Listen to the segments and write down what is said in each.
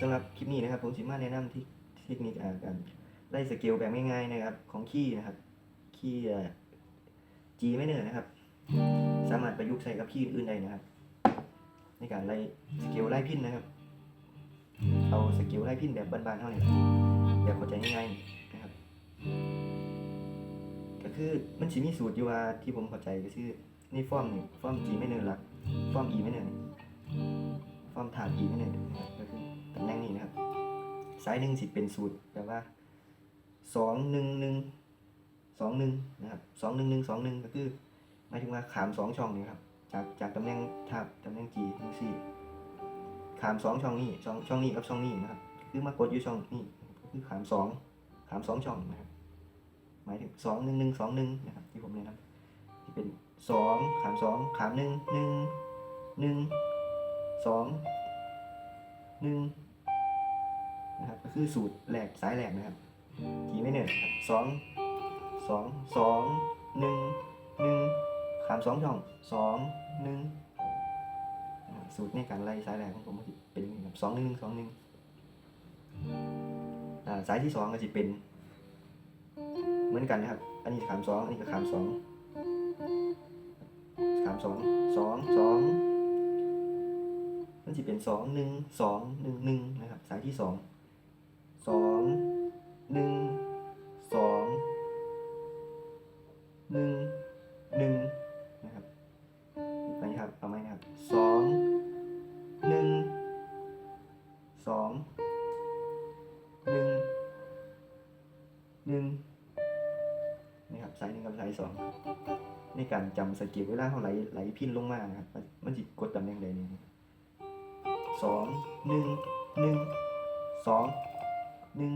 สำหรับคลิปนี้นะครับ ผมสิมาแนะนำที่เทคนิคการไล่สเกลแบบง่ายๆนะครับ ของคีย์นะครับคีย์อ่า G ไม่เนื่อนะครับ สามารถประยุกต์ใช้กับคีย์อื่นๆได้นะครับ ในการไล่สเกลไล่พินนะครับ เอาสเกลไล่พินแบบบานๆเท่านี้แบบเข้าใจง่ายๆนะครับ ก็คือมันสิมีสูตรอยู่ว่าที่ผมเข้าใจก็คือในฟอร์มนี่ฟอร์ม G ไม่เนื่อหลักฟอร์ม E ไม่เนอนี่ฟอร์มฐาน E ไม่เนื่อ ซ้ายหนึ่งสิเป็นสูตรแบบว่าสองหนึ่งหนึ่งสองหนึ่งนะครับสองหนึ่งหนึ่งสองหนึ่งก็คือหมายถึงว่าขามสองช่องนี่ครับจากจากตำแหน่งทับตำแหน่ง G ทั้งสี่ขามสองช่องนี้ช่องช่องนี้กับช่องนี้นะครับคือมากดอยู่ช่องนี้ก็คือขามสองขามสองช่องนะครับหมายถึงสองหนึ่งหนึ่งสองหนึ่งนะครับที่ผมแนะนำที่เป็นสองขามสองขามหนึ่งหนึ่งหนึ่งสองหนึ่ง นะครับก็คือสูตรแหลกสายแหลกนะครับทีไม่เหนื่อยครับสองสองสองหนึ่งหนึ่งขามสองช่องสองหนึ่งสูตรในการไล่สายแหลกของผมก็จะเป็นแบบสองหนึ่งสองหนึ่งสายที่สองก็จะเป็น เหมือนกันนะครับ อันนี้ขามสองอันนี้ก็ขามสองขามสองสองสองมันจะเป็นสองหนึ่งสองหนึ่งหนึ่งนะครับ สายที่สอง สายหนึ่งกับสองในการจำสกิลเวลาเขาไหลไหลพินลงมานะครับมันจิกดตำแหน่งใดนี่สองหนึ่งหนึ่งสองหนึ่ง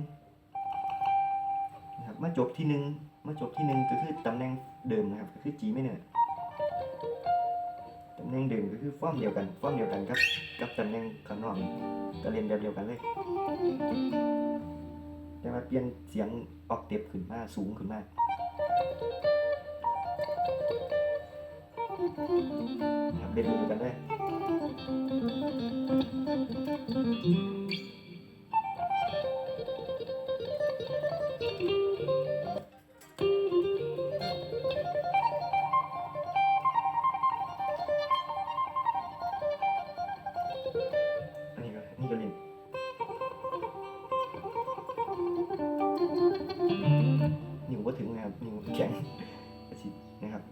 นะครับมาจบที่หนึ่งมาจบที่หนึ่งก็คือตำแหน่งเดิมนะครับ ก็คือ G ไม่เนี่ยตำแหน่งเดิมก็คือฟอร์มเดียวกันฟอร์มเดียวกันครับกับตำแหน่งข้างนอกก็เรียนแบบเดียวกันเลย แต่ว่าเปลี่ยนเสียงออกเต็ปขึ้นมาสูงขึ้นมา ทำเล่นดูกันได้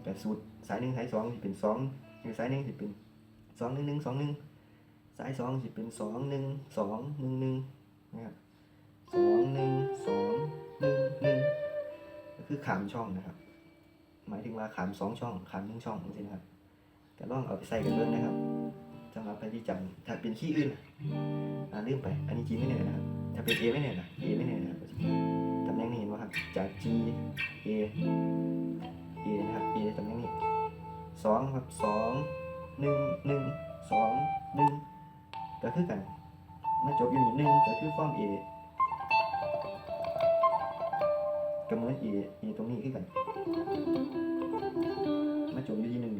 แต่สูตรสายหนึ่งสายสองสิเป็นสองสายหนึ่งสิเป็นสองหนึ่งหนึ่งสองหนึ่งสายสองสิเป็นสองหนึ่งสองหนึ่งหนึ่งนะครับสองหนึ่งสองหนึ่งหนึ่งก็คือขามช่องนะครับ หมายถึงว่าขามสองช่องขามหนึ่งช่องจริงๆนะครับก็ลองเอาไปใส่กันเบิ่งนะครับสำหรับใครที่จำถ้าเป็นขี้อื่นอ่าลืมไป อันนี้จีไม่เหนื่อยนะครับ ถ้าเป็นเอไม่เหนื่อยนะเอไม่เหนื่อยนะครับตำแหน่งนี้เห็นไหมครับ จาก G A A สองครับสองหนึ่งหนึ่งสองหนึ่งก็คือกันมาจบอยู่นี่หนึ่งก็คือฟอร์ม A ก็เหมือน A A ตรงนี้คือกันมาจบอยู่ที่หนึ่ง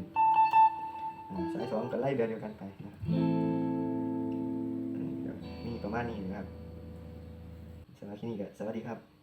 สายสองก็ไล่แบบเดียวกันไปนะครับอันนี้ก็มีประมาณนี้นะครับสำหรับที่นี่ก็สวัสดีครับ